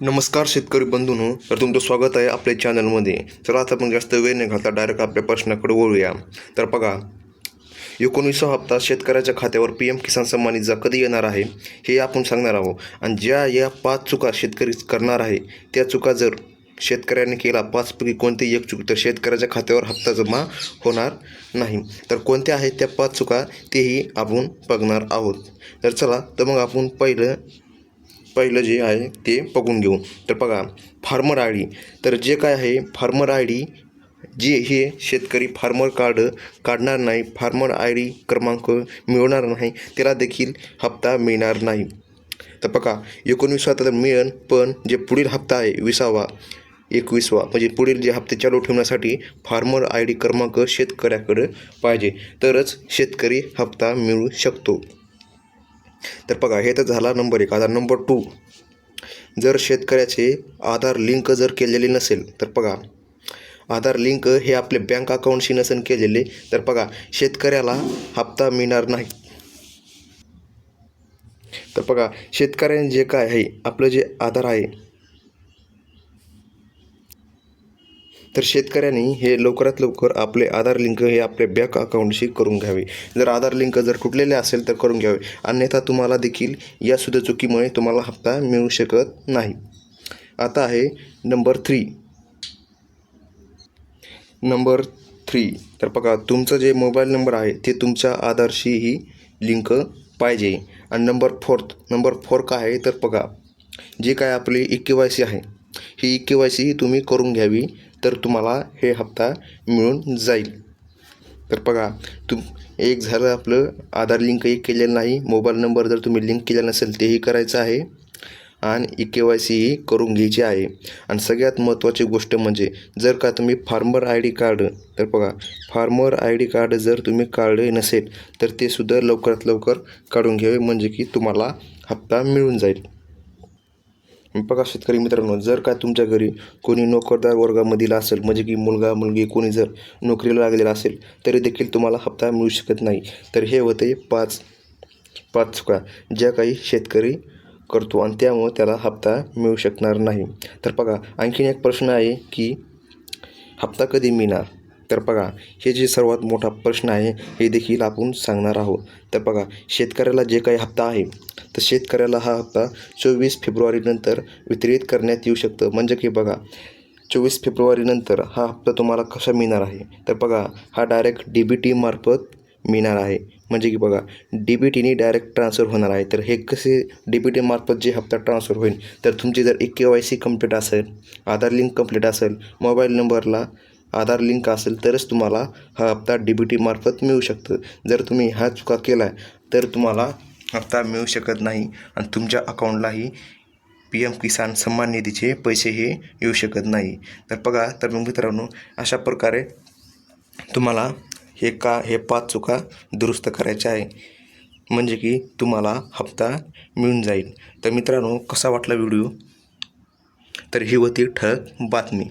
नमस्कार शेतकरी बंधूंनो तर तुमचं स्वागत आहे आपल्या चॅनलमध्ये चला आता आपण जास्त वेळ न घालता डायरेक्ट आपल्या प्रश्नाकडे वळूया. तर बघा एकोणीसवा हप्ता शेतकऱ्याच्या खात्यावर पी एम किसान सन्मान निधीचा कधी येणार आहे हे आपण सांगणार आहोत. आणि ज्या या पाच चुका शेतकरी करणार आहे त्या चुका जर शेतकऱ्याने केला पाचपैकी कोणतीही एक चूक तर शेतकऱ्याच्या खात्यावर हप्ता जमा होणार नाही. तर कोणत्या आहेत त्या पाच चुका तेही आपण बघणार आहोत. तर चला तर मग आपण पहिलं पहिलं जे आहे ते बघून घेऊ. तर बघा फार्मर आय डी. तर जे काय आहे फार्मर आय डी जे हे शेतकरी फार्मर कार्ड काढणार नाही फार्मर आय डी क्रमांक मिळवणार नाही त्याला देखील हप्ता मिळणार नाही. तर बघा एकोणविसवा तर मिळेल पण जे पुढील हप्ता आहे विसावा एकवीसवा म्हणजे पुढील जे हप्ते चालू ठेवण्यासाठी फार्मर आय डी क्रमांक शेतकऱ्याकडे पाहिजे. तरच शेतकरी हप्ता मिळू शकतो. तर बघा हे तर झाला नंबर एक. आता नंबर टू जर शेतकऱ्याचे आधार लिंक जर केलेले नसेल तर बघा आधार लिंक हे आपले बँक अकाउंटशी नसेल केलेले तर बघा शेतकऱ्याला हप्ता मिळणार नाही. तर बघा शेतकऱ्यांनी जे काय आहे आपलं जे आधार आहे तर शेतकऱ्यांनी हे लवकरात लवकर आपले आधार लिंक हे आपल्या बँक अकाउंटशी करून घ्यावे. जर आधार लिंक जर तुटलेले असेल तर करून घ्यावे. अन्यथा तुम्हाला देखील या सुद्धा चुकीमुळे तुम्हाला हप्ता मिळू शकत नाही. आता आहे नंबर थ्री. Number three. तर बघा तुमचं जे मोबाईल नंबर आहे ते तुमच्या आधारशीही लिंक पाहिजे. आणि नंबर फोर्थ नंबर फोर काय आहे तर बघा जे काय आपली ई के वाय सी आहे ही ई के वाय सी तुम्ही करून घ्यावी. तर तुम्हाला हे हप्ता मिळून जाईल. तर बघा तुम एक झालं आपलं आधार लिंकही केलेलं नाही मोबाईल नंबर जर तुम्ही लिंक केला नसेल तेही करायचं आहे. आणि ई के वाय सीही करून घ्यायची आहे. आणि सगळ्यात महत्त्वाची गोष्ट म्हणजे जर का तुम्ही फार्मर आय डी कार्ड तर बघा फार्मर आय डी कार्ड जर तुम्ही काढले नसेल तर ते सुद्धा लवकरात लवकर काढून घ्यावे. म्हणजे की तुम्हाला हप्ता मिळून जाईल. बघा शेतकरी मित्रांनो जर का तुमच्या घरी कोणी नोकरदार वर्गामधील असेल म्हणजे की मुलगा मुलगी कोणी जर नोकरीला लागलेला असेल तरी देखील तुम्हाला हप्ता मिळू शकत नाही. तर हे होते पाच पाच चुका ज्या काही शेतकरी करतो आणि त्यामुळं त्याला हप्ता मिळू शकणार नाही. तर बघा आणखीन एक प्रश्न आहे की हप्ता कधी मिळणार? तर बघा हे जे सर्वात मोठा प्रश्न आहे हे देखील आपण सांगणार आहोत. तर बघा शेतकऱ्याला जे काही हप्ता आहे तर शेतकऱ्याला हा हप्ता चोवीस फेब्रुवारीनंतर वितरित करण्यात येऊ शकतं. म्हणजे की बघा चोवीस फेब्रुवारीनंतर हा हप्ता तुम्हाला कसा मिळणार आहे? तर बघा हा डायरेक्ट डी बी टीमार्फत मिळणार आहे. म्हणजे की बघा डी बी टीने डायरेक्ट ट्रान्सफर होणार आहे. तर हे कसे डी बी टीमार्फत जे हप्ता ट्रान्सफर होईल तर तुमची जर एक के वाय सी कंप्लीट असेल आधार लिंक कंप्लीट असेल मोबाईल नंबरला आधार लिंक असेल तरच तुम्हाला हा हप्ता डी बी टीमार्फत मिळू शकतं. जर तुम्ही हा चुका केला तर तुम्हाला हप्ता मिळू शकत नाही आणि तुमच्या अकाउंटलाही पी एम किसान सन्मान निधीचे पैसे हे येऊ शकत नाही. तर बघा तर मग मित्रांनो अशा प्रकारे तुम्हाला हे का हे पाच चुका दुरुस्त करायच्या आहे. म्हणजे की तुम्हाला हप्ता मिळून जाईल. तर मित्रांनो कसा वाटला व्हिडिओ? तर ही होती ठळक बातमी.